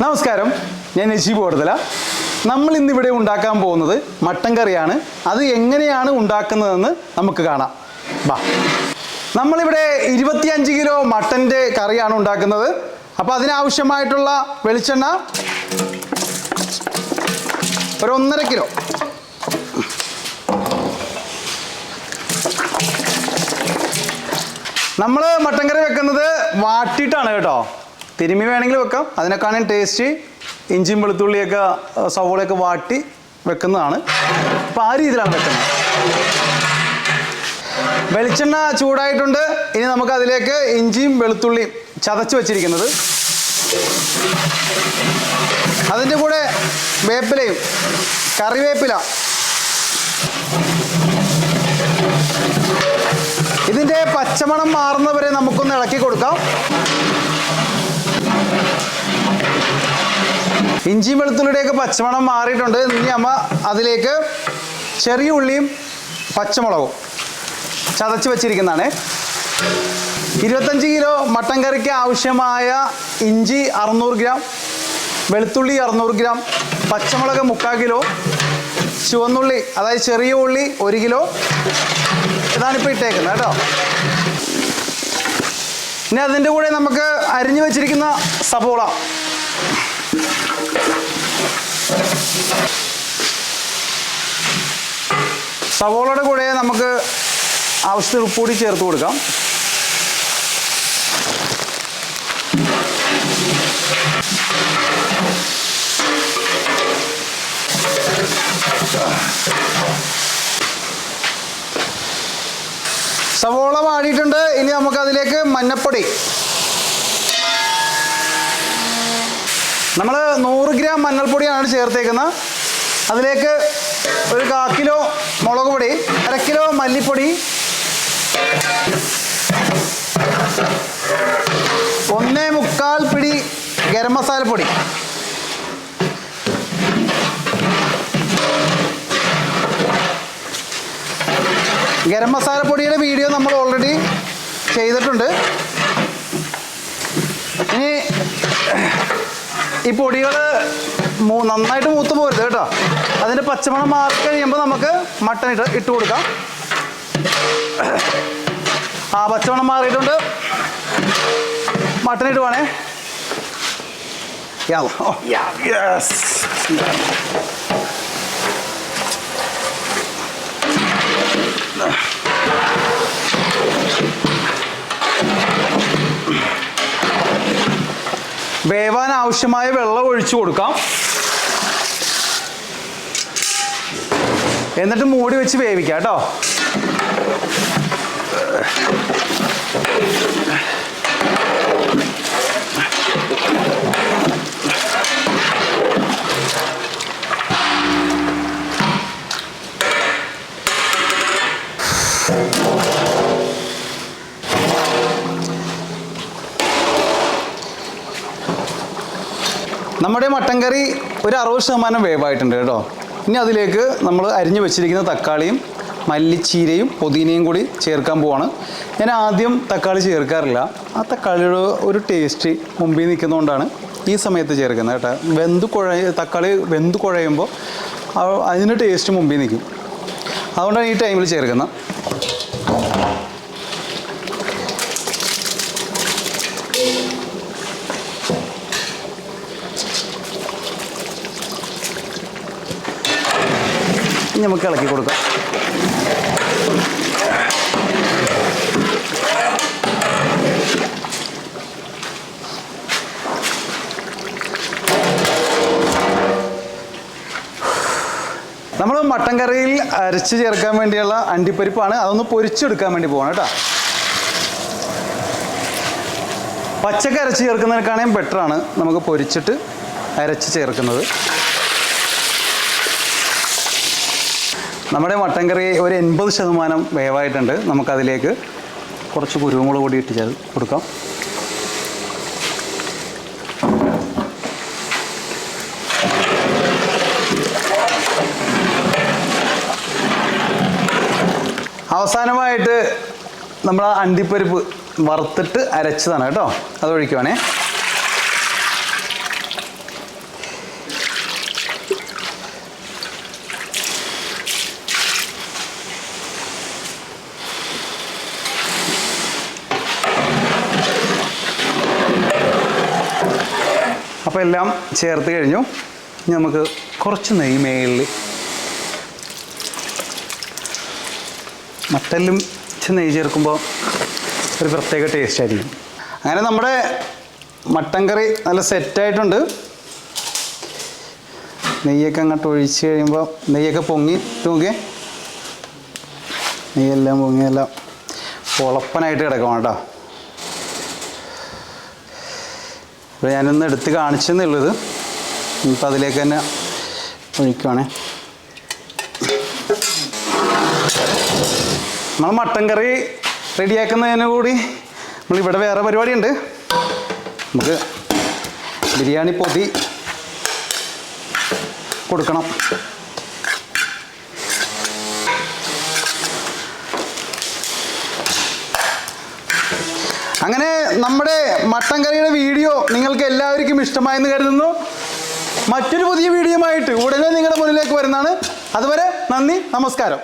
നമസ്കാരം. ഞാൻ നജീബ് ഓടുതല നമ്മൾ ഇന്നിവിടെ ഉണ്ടാക്കാൻ പോകുന്നത് മട്ടൻ കറിയാണ്. അത് എങ്ങനെയാണ് ഉണ്ടാക്കുന്നതെന്ന് നമുക്ക് കാണാം. ബാ നമ്മളിവിടെ ഇരുപത്തിയഞ്ച് കിലോ മട്ടന്റെ കറിയാണ് ഉണ്ടാക്കുന്നത്. അപ്പോൾ അതിനാവശ്യമായിട്ടുള്ള വെളിച്ചെണ്ണ ഒരു ഒന്നര കിലോ. നമ്മൾ മട്ടൻ കറി വെക്കുന്നത് വാട്ടിയിട്ടാണ് കേട്ടോ. തിരുമ്മി വേണമെങ്കിൽ വെക്കാം. അതിനെക്കാളും ടേസ്റ്റ് ഇഞ്ചിയും വെളുത്തുള്ളിയൊക്കെ സവോളയൊക്കെ വാട്ടി വെക്കുന്നതാണ്. അപ്പോൾ ആ രീതിയിലാണ് വെക്കുന്നത്. വെളിച്ചെണ്ണ ചൂടായിട്ടുണ്ട്. ഇനി നമുക്ക് അതിലേക്ക് ഇഞ്ചിയും വെളുത്തുള്ളിയും ചതച്ച് വെച്ചിരിക്കുന്നത്. അതിന്റെ കൂടെ വേപ്പിലയും കറിവേപ്പില. ഇതിന്റെ പച്ചമണം മാറുന്നവരെ നമുക്കൊന്ന് ഇളക്കി കൊടുക്കാം. ഇഞ്ചി വെളുത്തുള്ളിയുടെയൊക്കെ പച്ചമണം മാറിയിട്ടുണ്ട്. ഇനി അമ്മ അതിലേക്ക് ചെറിയ ഉള്ളിയും പച്ചമുളകും ചതച്ച് വെച്ചിരിക്കുന്നതാണ്. ഇരുപത്തഞ്ച് കിലോ മട്ടൻ കറിക്ക് ആവശ്യമായ ഇഞ്ചി അറുന്നൂറ് ഗ്രാം വെളുത്തുള്ളി അറുന്നൂറ് ഗ്രാം പച്ചമുളക് മുക്കാൽ കിലോ ചുവന്നുള്ളി അതായത് ചെറിയ ഉള്ളി ഒരു കിലോ ഇതാണിപ്പോൾ ഇട്ടേക്കുന്നത് കേട്ടോ. ഇനി അതിന്റെ കൂടെ നമുക്ക് അരിഞ്ഞു വെച്ചിരിക്കുന്ന സബോള. സവോളയുടെ കൂടെ നമുക്ക് ആവശ്യത്തിന് ഉപ്പ് കൂടി ചേർത്ത് കൊടുക്കാം. സവോള വാടിയിട്ടുണ്ട്. ഇനി നമുക്ക് അതിലേക്ക് മഞ്ഞപ്പൊടി. നമ്മൾ നൂറ് ഗ്രാം മഞ്ഞൾപ്പൊടിയാണ് ചേർത്തേക്കുന്നത്. അതിലേക്ക് ഒരു കാ കിലോ മുളക് പൊടി അര കിലോ മല്ലിപ്പൊടി ഒന്നേ മുക്കാൽ പിടി ഗരം മസാലപ്പൊടി ഗരം മസാലപ്പൊടിയുടെ വീഡിയോ നമ്മൾ ഓൾറെഡി ചെയ്തിട്ടുണ്ട്. ഇനി ഈ പൊടികൾ നന്നായിട്ട് മൂത്ത് പോരുത് കേട്ടോ. അതിന്റെ പച്ചമണം മാറി കഴിയുമ്പോൾ നമുക്ക് മട്ടൺ ഇട്ട് ഇട്ട് കൊടുക്കാം. ആ പച്ചമണം മാറിയിട്ടുണ്ട്. മട്ടൺ ഇടുവാണേ. യാ യെസ് വേവാൻ ആവശ്യമായ വെള്ളം ഒഴിച്ചു കൊടുക്കാം. എന്നിട്ട് മൂടി വെച്ച് വേവിക്കാം കേട്ടോ. നമ്മുടെ മട്ടൻ കറി ഒരു അറുപത് ശതമാനം വേവായിട്ടുണ്ട് കേട്ടോ. ഇനി അതിലേക്ക് നമ്മൾ അരിഞ്ഞു വെച്ചിരിക്കുന്ന തക്കാളിയും മല്ലിച്ചീരയും പുതിനയും കൂടി ചേർക്കാൻ പോവാണ്. ഞാൻ ആദ്യം തക്കാളി ചേർക്കാറില്ല. ആ തക്കാളിയുടെ ഒരു ടേസ്റ്റ് മുമ്പിൽ നിൽക്കുന്നതുകൊണ്ടാണ് ഈ സമയത്ത് ചേർക്കുന്നത് കേട്ടോ. വെന്ത് കുഴ തക്കാളി വെന്ത് കുഴയുമ്പോൾ അതിന്റെ ടേസ്റ്റ് മുമ്പിൽ നിൽക്കും. അതുകൊണ്ടാണ് ഈ ടൈമിൽ ചേർക്കുന്നത്. നമുക്ക് ഇളക്കി കൊടുക്കാം. നമ്മൾ മട്ടൻ കറിയിൽ അരച്ച് ചേർക്കാൻ വേണ്ടിയുള്ള അണ്ടിപ്പരിപ്പാണ്. അതൊന്ന് പൊരിച്ചെടുക്കാൻ വേണ്ടി പോകണം കേട്ടോ. പച്ചക്ക് അരച്ച് ചേർക്കുന്നതിനേക്കാളും ബെറ്ററാണ് നമുക്ക് പൊരിച്ചിട്ട് അരച്ച് ചേർക്കുന്നത്. നമ്മുടെ മട്ടൻ കറി ഒരു എൺപത് ശതമാനം വേവായിട്ടുണ്ട്. നമുക്കതിലേക്ക് കുറച്ച് കുരുമുളക് പൊടി ഇട്ട് ചേർ കൊടുക്കാം. അവസാനമായിട്ട് നമ്മൾ അണ്ടിപ്പരിപ്പ് വറുത്തിട്ട് അരച്ചതാണ് കേട്ടോ. അത് ഒഴിക്കുവാണേ അപ്പോൾ എല്ലാം ചേർത്ത് കഴിഞ്ഞു. ഇനി നമുക്ക് കുറച്ച് നെയ്യ് മേളിൽ മട്ടലിലും ഇച്ചിരി നെയ്യ് ചേർക്കുമ്പോൾ ഒരു പ്രത്യേക ടേസ്റ്റ് ആയിരിക്കും. അങ്ങനെ നമ്മുടെ മട്ടൻ കറി നല്ല സെറ്റായിട്ടുണ്ട് നെയ്യൊക്കെ അങ്ങോട്ട് ഒഴിച്ച് കഴിയുമ്പോൾ നെയ്യൊക്കെ പൊങ്ങി തൂങ്ങി നെയ്യെല്ലാം പൊങ്ങിയെല്ലാം പൊളപ്പനായിട്ട് കിടക്കണം കേട്ടോ. ഇപ്പോൾ ഞാനൊന്ന് എടുത്ത് കാണിച്ചെന്നുള്ളത്. ഇപ്പം അതിലേക്ക് തന്നെ ഒഴിക്കുവാണേ. നമ്മൾ മട്ടൻ കറി റെഡിയാക്കുന്നതിന് കൂടി നമ്മളിവിടെ വേറെ പരിപാടിയുണ്ട്. നമുക്ക് ബിരിയാണി പൊതി കൊടുക്കണം. അങ്ങനെ നമ്മുടെ മട്ടൻ കറിയുടെ വീഡിയോ നിങ്ങൾക്ക് എല്ലാവർക്കും ഇഷ്ടമായെന്ന് കരുതുന്നു. മറ്റൊരു പുതിയ വീഡിയോ ആയിട്ട് ഉടനെ നിങ്ങളുടെ മുന്നിലേക്ക് വരുന്നതാണ്. അതുവരെ നന്ദി നമസ്കാരം.